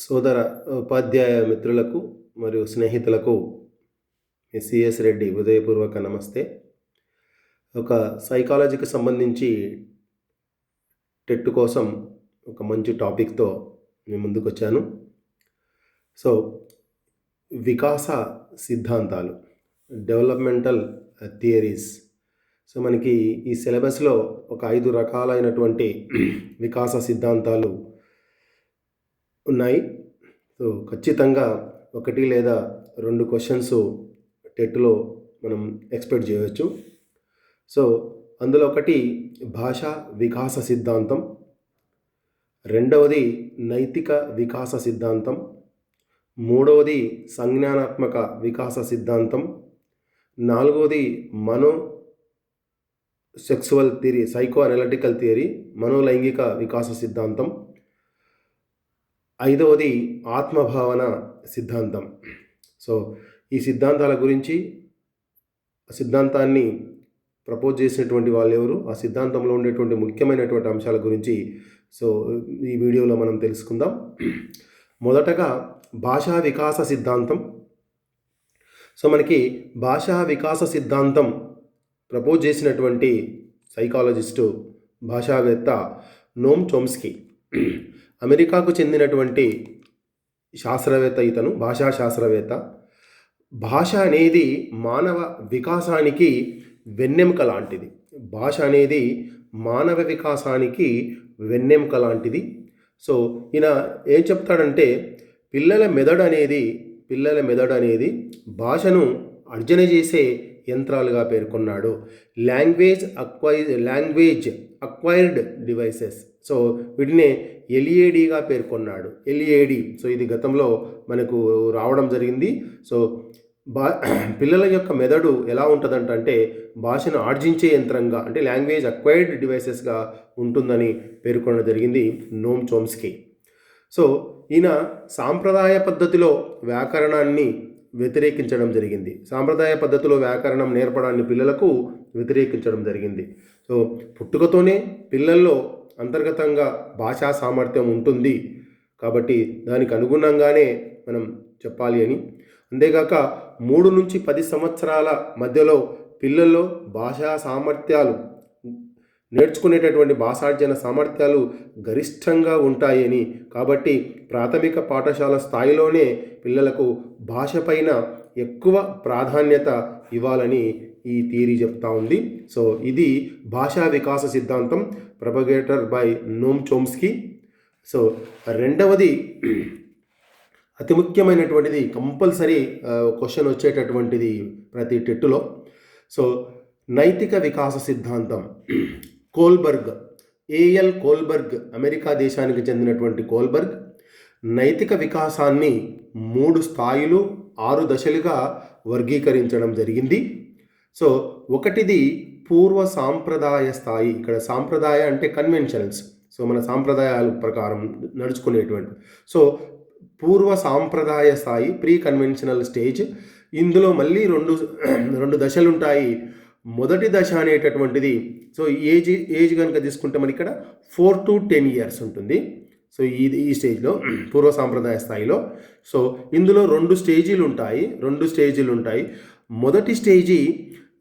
సోదర ఉపాధ్యాయ మిత్రులకు మరియు స్నేహితులకు సిఎస్ రెడ్డి హృదయపూర్వక నమస్తే. ఒక సైకాలజీకి సంబంధించి టెట్ కోసం ఒక మంచి టాపిక్తో నేను ముందుకు వచ్చాను సో వికాస సిద్ధాంతాలు డెవలప్మెంటల్ థియరీస్. సో మనకి ఈ సిలబస్లో ఒక ఐదు రకాలైనటువంటి వికాస సిద్ధాంతాలు ఉన్నాయి. సో ఖచ్చితంగా ఒకటి లేదా రెండు క్వశ్చన్స్ టెట్లో మనం ఎక్స్పెక్ట్ చేయవచ్చు. సో అందులో ఒకటి భాషా వికాస సిద్ధాంతం. రెండవది నైతిక వికాస సిద్ధాంతం. మూడవది సంజ్ఞానాత్మక వికాస సిద్ధాంతం. నాలుగవది మనో sexual theory psycho analytical theory మనోలైంగిక వికాస సిద్ధాంతం. ఐదవది ఆత్మభావన సిద్ధాంతం. సో ఈ సిద్ధాంతాల గురించి సిద్ధాంతాన్ని ప్రపోజ్ చేసినటువంటి వాళ్ళు ఎవరు? ఆ సిద్ధాంతంలో ఉండేటువంటి ముఖ్యమైనటువంటి అంశాల గురించి సో ఈ వీడియోలో మనం తెలుసుకుందాం. మొదటగా భాషా వికాస సిద్ధాంతం. సో మనకి భాషా వికాస సిద్ధాంతం ప్రపోజ్ చేసినటువంటి సైకాలజిస్టు భాషావేత్త నోమ్ చోమ్స్కీ. అమెరికాకు చెందినటువంటి శాస్త్రవేత్త ఇతను భాషా శాస్త్రవేత్త. భాష అనేది మానవ వికాసానికి వెన్నెముక లాంటిది. భాష అనేది మానవ వికాసానికి వెన్నెముక లాంటిది. సో ఈయన ఏం చెప్తాడంటే పిల్లల మెదడు అనేది పిల్లల మెదడు అనేది భాషను అర్జన చేసే యంత్రాలుగా పేర్కొన్నాడు. Language acquire language acquired devices so వీటినే ఎల్ఈడిగా పేర్కొన్నాడు. ఎల్ఈడి సో ఇది గతంలో మనకు రావడం జరిగింది. సో బా పిల్లల యొక్క మెదడు ఎలా ఉంటుందంటే భాషను ఆర్జించే యంత్రంగా అంటే లాంగ్వేజ్ అక్వైర్డ్ డివైసెస్గా ఉంటుందని పేర్కొనడం జరిగింది నోమ్ చోమ్స్కి. సో ఈయన సాంప్రదాయ పద్ధతిలో వ్యాకరణాన్ని వ్యతిరేకించడం జరిగింది. సాంప్రదాయ పద్ధతిలో వ్యాకరణం నేర్పడాన్ని పిల్లలకు వ్యతిరేకించడం జరిగింది. సో పుట్టుకతోనే పిల్లల్లో అంతర్గతంగా భాషా సామర్థ్యం ఉంటుంది. కాబట్టి దానికి అనుగుణంగానే మనం చెప్పాలి అని. అంతేగాక మూడు నుంచి పది సంవత్సరాల మధ్యలో పిల్లల్లో భాషా సామర్థ్యాలు నేర్చుకునేటటువంటి భాషార్జన సామర్థ్యాలు గరిష్టంగా ఉంటాయని. కాబట్టి ప్రాథమిక పాఠశాల స్థాయిలోనే పిల్లలకు భాషపైన ఎక్కువ ప్రాధాన్యత ఇవ్వాలని ఈ థియరీ చెప్తా ఉంది. సో ఇది భాషా వికాస సిద్ధాంతం propagator by Noam Chomsky. So రెండవది అతి ముఖ్యమైనటువంటిది కంపల్సరీ క్వశ్చన్ వచ్చేటటువంటిది ప్రతి టెట్టులో. సో నైతిక వికాస సిద్ధాంతం కోల్బర్గ్ ఏఎల్ కోల్బర్గ్ అమెరికా దేశానికి చెందినటువంటి కోల్బర్గ్ నైతిక వికాసాన్ని మూడు స్థాయిలు ఆరు దశలుగా వర్గీకరించడం జరిగింది. సో ఒకటిది పూర్వ సాంప్రదాయ స్థాయి ఇక్కడ సాంప్రదాయ అంటే కన్వెన్షన్స్ సో మన సాంప్రదాయాల ప్రకారం నడుచుకునేటువంటి. సో పూర్వ సాంప్రదాయ స్థాయి ప్రీ కన్వెన్షనల్ స్టేజ్ ఇందులో మళ్ళీ రెండు రెండు దశలుంటాయి. మొదటి దశ అనేటటువంటిది. సో ఏజ్ ఏజ్ కనుక తీసుకుంటే మనకి ఇక్కడ ఫోర్ టు టెన్ ఇయర్స్ ఉంటుంది. సో ఇది ఈ స్టేజ్లో పూర్వ సాంప్రదాయ స్థాయిలో. సో ఇందులో రెండు స్టేజీలు ఉంటాయి. రెండు స్టేజీలు ఉంటాయి. మొదటి స్టేజీ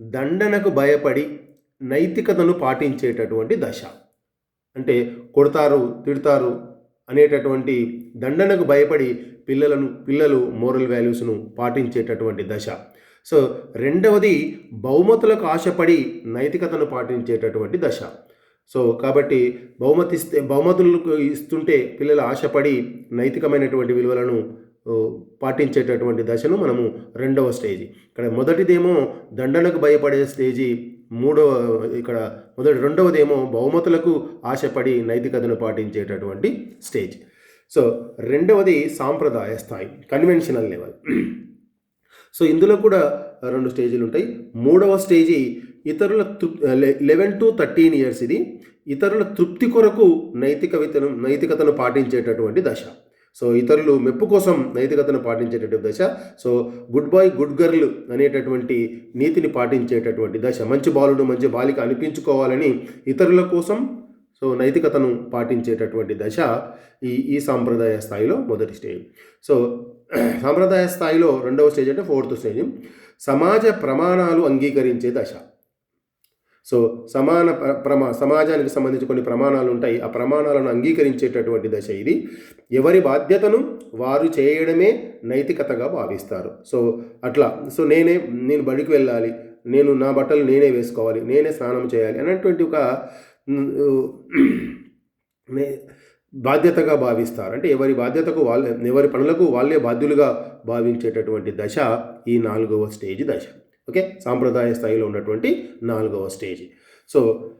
దండనకు భయపడి నైతికతను పాటించేటటువంటి దశ. అంటే కొడతారు తిడతారు అనేటటువంటి దండనకు భయపడి పిల్లలను పిల్లలు మోరల్ వాల్యూస్ను పాటించేటటువంటి దశ. సో రెండవది బహుమతులకు ఆశపడి నైతికతను పాటించేటటువంటి దశ. సో కాబట్టి బహుమతి ఇస్తే బహుమతులకు ఇస్తుంటే పిల్లలు ఆశపడి నైతికమైనటువంటి విలువలను పాటించేటటువంటి దశను మనము రెండవ స్టేజ్. ఇక్కడ మొదటిదేమో దండనకు భయపడే స్టేజీ మూడవ ఇక్కడ మొదటి రెండవదేమో బహుమతులకు ఆశపడి నైతికతను పాటించేటటువంటి స్టేజ్. సో రెండవది సాంప్రదాయ స్థాయి కన్వెన్షనల్ లెవెల్. సో ఇందులో కూడా రెండు స్టేజీలు ఉంటాయి. మూడవ స్టేజీ ఇతరుల లెవెన్ టు థర్టీన్ ఇయర్స్ ఇది. ఇతరుల తృప్తి కొరకు నైతిక వితను నైతికతను పాటించేటటువంటి దశ. సో ఇతరులు మెప్పు కోసం నైతికతను పాటించేటటువంటి దశ. So good boy good girl అనేటటువంటి నీతిని పాటించేటటువంటి దశ. మంచి బాలుడు మంచి బాలిక అనిపించుకోవాలని ఇతరుల కోసం సో నైతికతను పాటించేటటువంటి దశ ఈ ఈ సాంప్రదాయ స్థాయిలో మొదటి స్టేజ్. సో సాంప్రదాయ స్థాయిలో రెండవ స్టేజ్ అంటే ఫోర్త్ స్టేజ్. సమాజ ప్రమాణాలు అంగీకరించే దశ. సో సమాన ప్ర- ప్రమా సమాజానికి సంబంధించి కొన్ని ప్రమాణాలు ఉంటాయి. ఆ ప్రమాణాలను అంగీకరించేటటువంటి దశ ఇది. ఎవరి బాధ్యతను వారు చేయడమే నైతికతగా భావిస్తారు. సో అట్లా. సో నేనే నేను బడికి వెళ్ళాలి. నేను నా బట్టలు నేనే వేసుకోవాలి. నేనే స్నానం చేయాలి. అనేటువంటి ఒక బాధ్యతగా భావిస్తారు. అంటే ఎవరి బాధ్యతకు వాళ్ళే ఎవరి పనులకు వాళ్ళే బాధ్యులుగా భావించేటటువంటి దశ ఈ నాలుగవ స్టేజ్ దశ. ఓకే? సాంప్రదాయ స్థాయిలో ఉన్నటువంటి నాలుగవ స్టేజ్. సో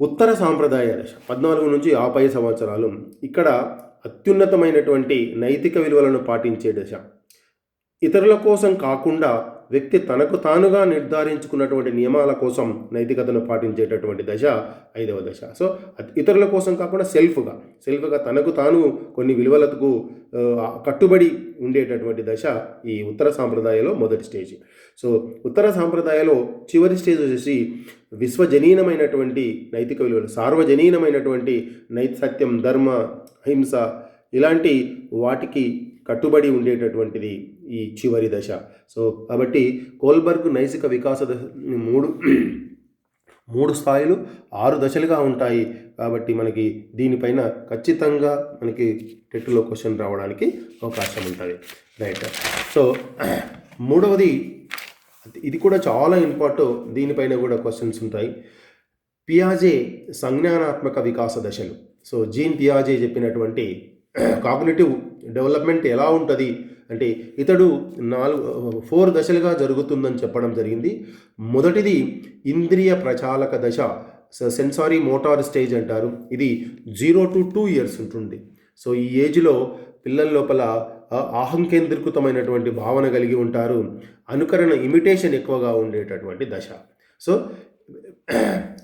ఉత్తర సాంప్రదాయ దశ. పద్నాలుగు నుంచి యాభై సంవత్సరాలు ఇక్కడ అత్యున్నతమైనటువంటి నైతిక విలువలను పాటించే దశ. ఇతరుల కోసం కాకుండా వ్యక్తి తనకు తానుగా నిర్ధారించుకున్నటువంటి నియమాల కోసం నైతికతను పాటించేటటువంటి దశ ఐదవ దశ. సో ఇతరుల కోసం కాకుండా సెల్ఫ్గా సెల్ఫ్గా తనకు తాను కొన్ని విలువలకు కట్టుబడి ఉండేటటువంటి దశ ఈ ఉత్తర సాంప్రదాయంలో మొదటి స్టేజ్. సో ఉత్తర సాంప్రదాయంలో చివరి స్టేజ్ వచ్చేసి విశ్వజనీనమైనటువంటి నైతిక విలువలు సార్వజనీనమైనటువంటి నైతి సత్యం ధర్మ హింస ఇలాంటి వాటికి కట్టుబడి ఉండేటటువంటిది ఈ చివరి దశ. సో కాబట్టి కోల్బర్గ్ నైసిక వికాస దశ మూడు మూడు స్థాయిలు ఆరు దశలుగా ఉంటాయి. కాబట్టి మనకి దీనిపైన ఖచ్చితంగా మనకి టెట్లో క్వశ్చన్ రావడానికి అవకాశం ఉంటుంది. రైట్. సో మూడవది ఇది కూడా చాలా ఇంపార్టెంట్ దీనిపైన కూడా క్వశ్చన్స్ ఉంటాయి. పియాజే సంజ్ఞానాత్మక వికాస దశలు. సో జీన్ పియాజే చెప్పినటువంటి కాగ్నేటివ్ డెవలప్మెంట్ ఎలా ఉంటుంది? అంటే ఇతడు నాలుగు ఫోర్ దశలుగా జరుగుతుందని చెప్పడం జరిగింది. మొదటిది ఇంద్రియ ప్రచాలక దశ సెన్సారీ మోటార్ స్టేజ్ అంటారు. ఇది జీరో టు టూ ఇయర్స్ ఉంటుంది. సో ఈ ఏజ్లో పిల్లల లోపల ఆహంకేంద్రీకృతమైనటువంటి భావన కలిగి ఉంటారు. అనుకరణ ఇమిటేషన్ ఎక్కువగా ఉండేటటువంటి దశ. సో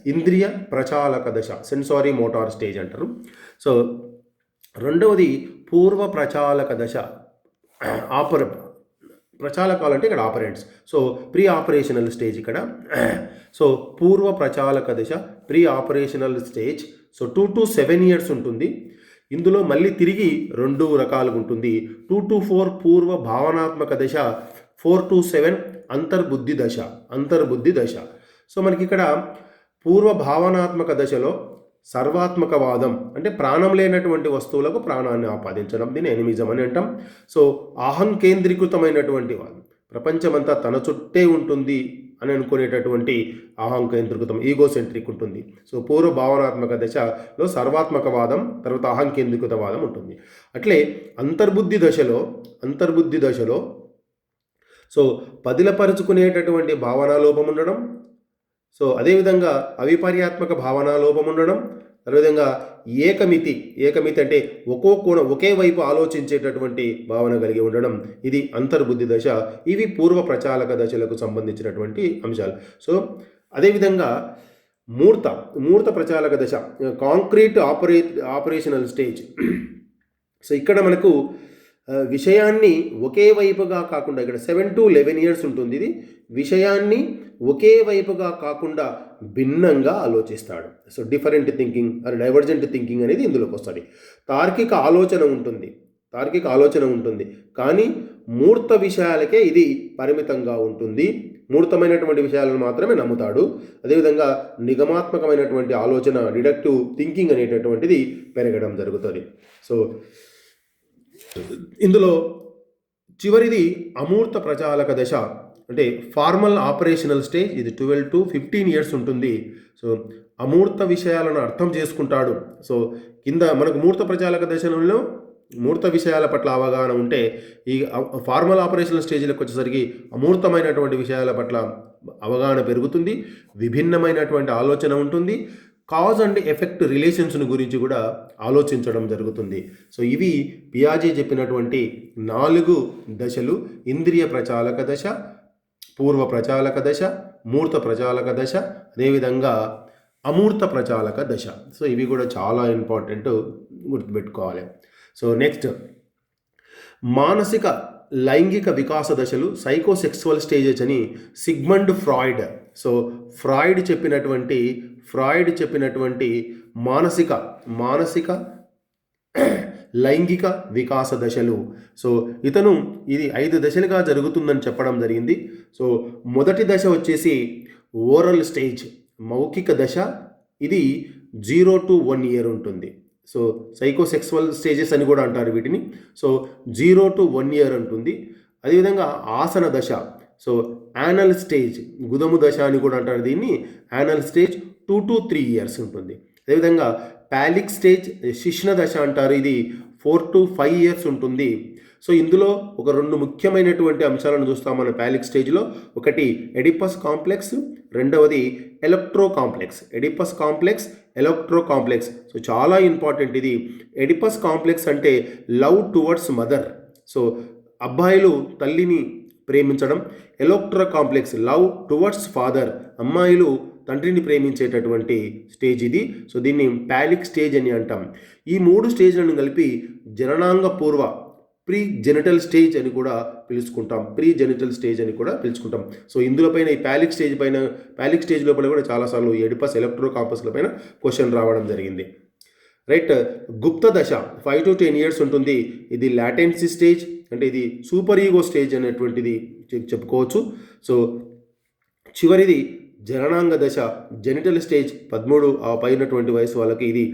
ఇంద్రియ ప్రచాలక దశ సెన్సారీ మోటార్ స్టేజ్ అంటారు. సో రెండవది పూర్వ ప్రచాలక దశ ఆపర ప్రచాలకాలు అంటే ఇక్కడ operates. So pre operational stage ఇక్కడ. సో పూర్వ ప్రచాలక దశ pre operational stage. So two to seven years ఉంటుంది. ఇందులో మళ్ళీ తిరిగి రెండు రకాలుగా ఉంటుంది. టూ టు ఫోర్ పూర్వ భావనాత్మక దశ ఫోర్ టు సెవెన్ అంతర్బుద్ధి దశ అంతర్బుద్ధి దశ. సో మనకి ఇక్కడ పూర్వ భావనాత్మక దశలో సర్వాత్మకవాదం అంటే ప్రాణం లేనటువంటి వస్తువులకు ప్రాణాన్ని ఆపాదించడం. దీన్ని ఎనిమిజం అని అంటాం. సో అహం కేంద్రీకృతమైనటువంటి వాదం. ప్రపంచమంతా తన చుట్టే ఉంటుంది అని అనుకునేటటువంటి అహం కేంద్రీకృతం ఈగో సెంట్రిక్ ఉంటుంది. సో పూర్వ భావనాత్మక దశలో సర్వాత్మకవాదం తర్వాత అహం కేంద్రీకృతవాదం ఉంటుంది. అట్లే అంతర్బుద్ధి దశలో అంతర్బుద్ధి దశలో సో పదిలపరుచుకునేటటువంటి భావనా లోపం ఉండడం సో అదేవిధంగా అవిపర్యాత్మక భావన లోపం ఉండడం అదేవిధంగా ఏకమితి ఏకమితి అంటే ఒక్కో కోణం ఒకే వైపు ఆలోచించేటటువంటి భావన కలిగి ఉండడం ఇది అంతర్బుద్ధి దశ ఇవి పూర్వ ప్రచాలక దశలకు సంబంధించినటువంటి అంశాలు. సో అదేవిధంగా మూర్త మూర్త ప్రచాలక దశ కాంక్రీట్ ఆపరే ఆపరేషనల్ స్టేజ్. సో ఇక్కడ మనకు విషయాన్ని ఒకే వైపుగా కాకుండా ఇక్కడ సెవెన్ టు లెవెన్ ఇయర్స్ ఉంటుంది ఇది. విషయాన్ని ఒకే వైపుగా కాకుండా భిన్నంగా ఆలోచిస్తాడు. సో డిఫరెంట్ థింకింగ్ అది డైవర్జెంట్ థింకింగ్ అనేది ఇందులోకి వస్తుంది. తార్కిక ఆలోచన ఉంటుంది. తార్కిక ఆలోచన ఉంటుంది. కానీ మూర్త విషయాలకే ఇది పరిమితంగా ఉంటుంది. మూర్తమైనటువంటి విషయాలను మాత్రమే నమ్ముతాడు. అదేవిధంగా నిగమాత్మకమైనటువంటి ఆలోచన డిడక్టివ్ థింకింగ్ అనేటటువంటిది పెరగడం జరుగుతుంది. సో ఇందులో చివరిది అమూర్త ప్రచాలక దశ అంటే ఫార్మల్ ఆపరేషనల్ స్టేజ్ ఇది ట్వెల్వ్ టు ఫిఫ్టీన్ ఇయర్స్ ఉంటుంది. సో అమూర్త విషయాలను అర్థం చేసుకుంటాడు. సో కింద మనకు మూర్త ప్రచాలక దశలో మూర్త విషయాల పట్ల అవగాహన ఉంటే ఈ ఫార్మల్ ఆపరేషనల్ స్టేజ్లకు వచ్చేసరికి అమూర్తమైనటువంటి విషయాల పట్ల అవగాహన పెరుగుతుంది. విభిన్నమైనటువంటి ఆలోచన ఉంటుంది. కాజ్ అండ్ ఎఫెక్ట్ రిలేషన్స్ను గురించి కూడా ఆలోచించడం జరుగుతుంది. సో ఇవి పియాజే చెప్పినటువంటి నాలుగు దశలు. ఇంద్రియ ప్రచాలక దశ పూర్వ ప్రచాలక దశ మూర్త ప్రచాలక దశ అదేవిధంగా అమూర్త ప్రచాలక దశ. సో ఇవి కూడా చాలా ఇంపార్టెంట్ గుర్తుపెట్టుకోవాలి. సో నెక్స్ట్ మానసిక లైంగిక వికాస దశలు సైకోసెక్సువల్ స్టేజెస్ అని సిగ్మండ్ ఫ్రాయిడ్. సో ఫ్రాయిడ్ చెప్పినటువంటి ఫ్రాయిడ్ చెప్పినటువంటి మానసిక మానసిక లైంగిక వికాస దశలు. సో ఇతను ఇది ఐదు దశలుగా జరుగుతుందని చెప్పడం జరిగింది. సో మొదటి దశ వచ్చేసి ఓరల్ స్టేజ్ మౌఖిక దశ. ఇది జీరో టు వన్ ఇయర్ ఉంటుంది. సో సైకోసెక్సువల్ స్టేజెస్ అని కూడా అంటారు వీటిని. So zero to one year ఉంటుంది. అదేవిధంగా ఆసన దశ. సో యానల్ స్టేజ్ గుదము దశ అని కూడా అంటారు దీన్ని. Anal stage two to three years ఉంటుంది. అదేవిధంగా ప్యాలిక్ స్టేజ్ శిష్ణ దశ అంటారు ఇది ఫోర్ టు ఫైవ్ ఇయర్స్ ఉంటుంది. సో ఇందులో ఒక రెండు ముఖ్యమైనటువంటి అంశాలను చూస్తాం మన ప్యాలిక్ స్టేజ్లో. ఒకటి ఎడిపస్ కాంప్లెక్స్ రెండవది electro complex. Oedipus complex electro complex. So చాలా ఇంపార్టెంట్ ఇది. ఎడిపస్ కాంప్లెక్స్ అంటే లవ్ టువర్డ్స్ మదర్. సో అబ్బాయిలు తల్లిని ప్రేమించడం. Electro complex love towards father. అమ్మాయిలు తండ్రిని ప్రేమించేటటువంటి స్టేజ్ ఇది. సో దీన్ని ప్యాలిక్ స్టేజ్ అని అంటాం. ఈ మూడు స్టేజ్లను కలిపి జననాంగ పూర్వ ప్రీ జెనిటల్ స్టేజ్ అని కూడా పిలుచుకుంటాం. ప్రీ జెనిటల్ స్టేజ్ అని కూడా పిలుచుకుంటాం. సో ఇందులో పైన ఈ ప్యాలిక్ స్టేజ్ పైన ప్యాలిక్ స్టేజ్ లోపల కూడా చాలాసార్లు ఎడిపస్ ఎలక్ట్రో కాంపస్ల పైన క్వశ్చన్ రావడం జరిగింది. రైట్ గుప్త దశ ఫైవ్ టు టెన్ ఇయర్స్ ఉంటుంది. ఇది లాటెన్సీ స్టేజ్ అంటే ఇది సూపర్ ఈగో స్టేజ్ అనేటువంటిది చెప్పుకోవచ్చు. సో చివరిది జననాంగ దశ జెనిటల్ స్టేజ్ పదమూడు ఆ పైనటువంటి వయసు వాళ్ళకి ఇది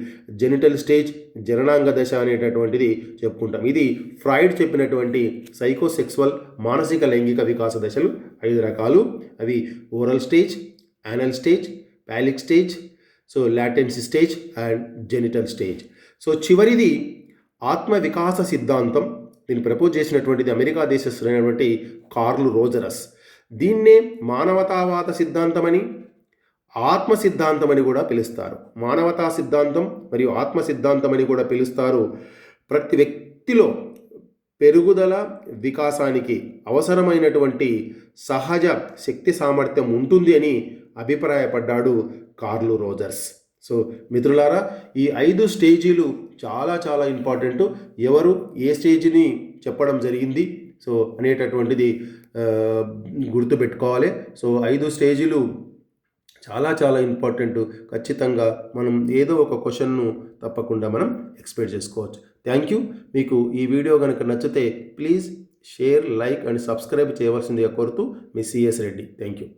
జెనిటల్ స్టేజ్ జననాంగ దశ అనేటటువంటిది చెప్పుకుంటాం. ఇది ఫ్రాయిడ్ చెప్పినటువంటి సైకోసెక్సువల్ మానసిక లైంగిక వికాస దశలు ఐదు రకాలు. అవి oral stage anal stage phallic stage so latency stage and genital stage so చివరిది ఆత్మ వికాస సిద్ధాంతం. దీన్ని ప్రపోజ్ చేసినటువంటిది అమెరికా దేశస్తులైనటువంటి కార్లు రోజరస్. దీన్నే మానవతావాద సిద్ధాంతమని ఆత్మ సిద్ధాంతమని కూడా పిలుస్తారు. మానవతా సిద్ధాంతం మరియు ఆత్మ సిద్ధాంతమని కూడా పిలుస్తారు. ప్రతి వ్యక్తిలో పెరుగుదల వికాసానికి అవసరమైనటువంటి సహజ శక్తి సామర్థ్యం ఉంటుంది అని అభిప్రాయపడ్డాడు కార్లు రోజర్స్. సో మిత్రులారా ఈ ఐదు స్టేజీలు చాలా చాలా ఇంపార్టెంట్. ఎవరు ఏ స్టేజ్ని చెప్పడం జరిగింది? సో అనేటటువంటిది గుర్తుపెట్టుకోవాలి. సో ఐదు స్టేజీలు చాలా చాలా ఇంపార్టెంట్. ఖచ్చితంగా మనం ఏదో ఒక క్వశ్చన్ను తప్పకుండా మనం ఎక్స్పెక్ట్ చేసుకోవచ్చు. Thank you. మీకు ఈ వీడియో కనుక నచ్చితే please share like and subscribe చేయవలసిందిగా కోరుతూ మీ సిఎస్ రెడ్డి. Thank you.